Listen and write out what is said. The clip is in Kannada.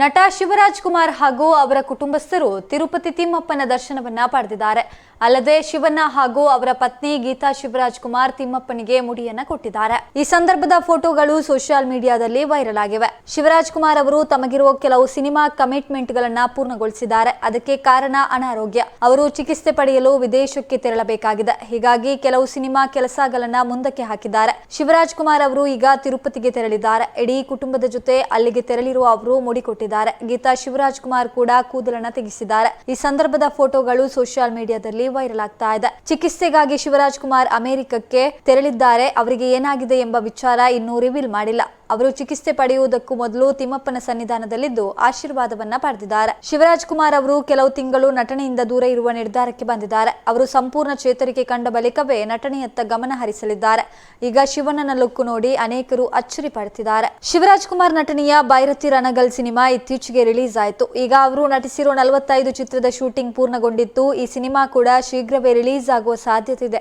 ನಟ ಶಿವರಾಜ್ ಕುಮಾರ್ ಹಾಗೂ ಅವರ ಕುಟುಂಬಸ್ಥರು ತಿರುಪತಿ ತಿಮ್ಮಪ್ಪನ ದರ್ಶನವನ್ನ ಪಡೆದಿದ್ದಾರೆ. ಅಲ್ಲದೆ ಶಿವಣ್ಣ ಹಾಗೂ ಅವರ ಪತ್ನಿ ಗೀತಾ ಶಿವರಾಜ್ ಕುಮಾರ್ ತಿಮ್ಮಪ್ಪನಿಗೆ ಮುಡಿಯನ್ನ ಕೊಟ್ಟಿದ್ದಾರೆ. ಈ ಸಂದರ್ಭದ ಫೋಟೋಗಳು ಸೋಷಿಯಲ್ ಮೀಡಿಯಾದಲ್ಲಿ ವೈರಲ್ ಆಗಿವೆ. ಶಿವರಾಜ್ ಕುಮಾರ್ ಅವರು ತಮಗಿರುವ ಕೆಲವು ಸಿನಿಮಾ ಕಮಿಟ್ಮೆಂಟ್ ಗಳನ್ನ ಪೂರ್ಣಗೊಳಿಸಿದ್ದಾರೆ. ಅದಕ್ಕೆ ಕಾರಣ ಅನಾರೋಗ್ಯ. ಅವರು ಚಿಕಿತ್ಸೆ ಪಡೆಯಲು ವಿದೇಶಕ್ಕೆ ತೆರಳಬೇಕಾಗಿದೆ. ಹೀಗಾಗಿ ಕೆಲವು ಸಿನಿಮಾ ಕೆಲಸಗಳನ್ನ ಮುಂದಕ್ಕೆ ಹಾಕಿದ್ದಾರೆ. ಶಿವರಾಜ್ ಕುಮಾರ್ ಅವರು ಈಗ ತಿರುಪತಿಗೆ ತೆರಳಿದ್ದಾರೆ. ಇಡೀ ಕುಟುಂಬದ ಜೊತೆ ಅಲ್ಲಿಗೆ ತೆರಳಿರುವ ಅವರು ಮುಡಿಕೊಟ್ಟಿದ್ದಾರೆ. ಗೀತಾ ಶಿವರಾಜ್ ಕುಮಾರ್ ಕೂಡ ಕೂದಲನ್ನ ತೆಗೆಸಿದ್ದಾರೆ. ಈ ಸಂದರ್ಭದ ಫೋಟೋಗಳು ಸೋಷಿಯಲ್ ಮೀಡಿಯಾದಲ್ಲಿ ವೈರಲ್ ಆಗ್ತಾ ಇದೆ. ಚಿಕಿತ್ಸೆಗಾಗಿ ಶಿವರಾಜ್ ಕುಮಾರ್ ಅಮೆರಿಕಕ್ಕೆ ತೆರಳಿದ್ದಾರೆ. ಅವರಿಗೆ ಏನಾಗಿದೆ ಎಂಬ ವಿಚಾರ ಇನ್ನೂ ರಿವೀಲ್ ಮಾಡಿಲ್ಲ. ಅವರು ಚಿಕಿತ್ಸೆ ಪಡೆಯುವುದಕ್ಕೂ ಮೊದಲು ತಿಮ್ಮಪ್ಪನ ಸನ್ನಿಧಾನದಲ್ಲಿದ್ದು ಆಶೀರ್ವಾದವನ್ನ ಪಡೆದಿದ್ದಾರೆ. ಶಿವರಾಜ್ ಕುಮಾರ್ ಅವರು ಕೆಲವು ತಿಂಗಳು ನಟನೆಯಿಂದ ದೂರ ಇರುವ ನಿರ್ಧಾರಕ್ಕೆ ಬಂದಿದ್ದಾರೆ. ಅವರು ಸಂಪೂರ್ಣ ಚೇತರಿಕೆ ಕಂಡ ಬಳಿಕವೇ ನಟನೆಯತ್ತ ಗಮನ ಹರಿಸಲಿದ್ದಾರೆ. ಈಗ ಶಿವಣ್ಣನ ಲುಕ್ಕು ನೋಡಿ ಅನೇಕರು ಅಚ್ಚರಿ ಪಡುತ್ತಿದ್ದಾರೆ ಶಿವರಾಜ್ ಕುಮಾರ್ ನಟನೆಯ ಬೈರತಿ ರಣಗಲ್ ಸಿನಿಮಾ ಇತ್ತೀಚೆಗೆ ರಿಲೀಸ್ ಆಯಿತು. ಈಗ ಅವರು ನಟಿಸಿರುವ ನಲವತ್ತೈದು ಚಿತ್ರದ ಶೂಟಿಂಗ್ ಪೂರ್ಣಗೊಂಡಿತ್ತು. ಈ ಸಿನಿಮಾ ಕೂಡ ಶೀಘ್ರವೇ ರಿಲೀಸ್ ಆಗುವ ಸಾಧ್ಯತೆ ಇದೆ.